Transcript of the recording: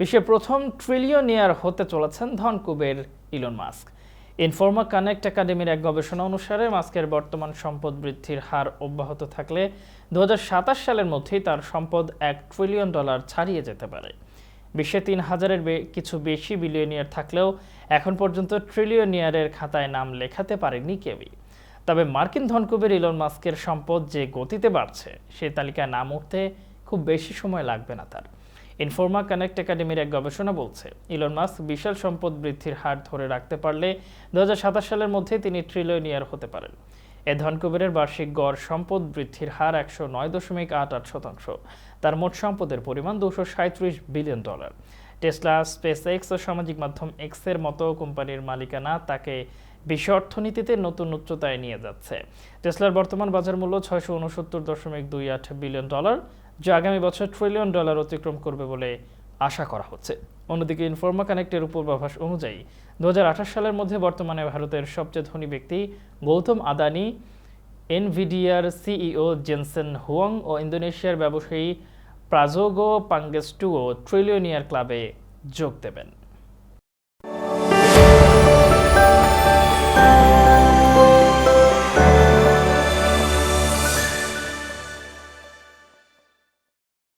বিশ্বের প্রথম ট্রিলিয়নিয়ার হতে চলেছেন ধনকুবের ইলন মাস্ক। ইনফর্মা কানেক্ট একাডেমির এক গবেষণা অনুসারে মাস্কের বর্তমান সম্পদ বৃদ্ধির হার অব্যাহত থাকলে দু হাজার সাতাশ সালের মধ্যেই তার সম্পদ এক ট্রিলিয়ন ডলার ছাড়িয়ে যেতে পারে। বিশ্বে তিন হাজারের কিছু বেশি বিলিয়নিয়ার থাকলেও এখন পর্যন্ত ট্রিলিয়নিয়ারের খাতায় নাম লেখাতে পারেনি কেউই। তবে মার্কিন ধনকুবের ইলন মাস্কের সম্পদ যে গতিতে বাড়ছে, সে তালিকায় নাম উঠতে খুব বেশি সময় লাগবে না তার। ইনফর্মা কানেক্ট একাডেমির এক গবেষণা বলছে, ইলন মাস্ক বিশাল সম্পদ বৃদ্ধির হার ধরে রাখতে পারলে দু সালের মধ্যে তিনি ট্রিলিয়নিয়ার হতে পারেন। এ ধনকুবেরের বার্ষিক গড় সম্পদ বৃদ্ধির হার একশো নয় দশমিক আট আট শতাংশ। তার মোট সম্পদের পরিমাণ দুশো সাঁত্রিশ billion dollar. Tesla SpaceX ও সামাজিক মাধ্যম এক্সের মতো কোম্পানির মালিকানা তাকে বিশ্ব অর্থনীতিতে নতুন উচ্চতায় নিয়ে যাচ্ছে। টেসলার বর্তমান বাজার মূল্য ছয়শো উনসত্তর দশমিক দুই আট বিলিয়ন ডলার। যা আগামী বছর ট্রিলিয়ন ডলার অতিক্রম করবে বলে আশা করা হচ্ছে। অন্যদিকে ইনফর্মা কানেক্টের পূর্বাভাস অনুযায়ী দু হাজার আঠাশ সালের মধ্যে বর্তমানে ভারতের সবচেয়ে ধনী ব্যক্তি গৌতম আদানি এনভিডিয়ার সিইও জেনসেন হুয়াং ও ইন্দোনেশিয়ার ব্যবসায়ী প্রাজোগো পাঙ্গেস্টুও ট্রিলিয়নিয়ার ক্লাবে যোগ দেবেন।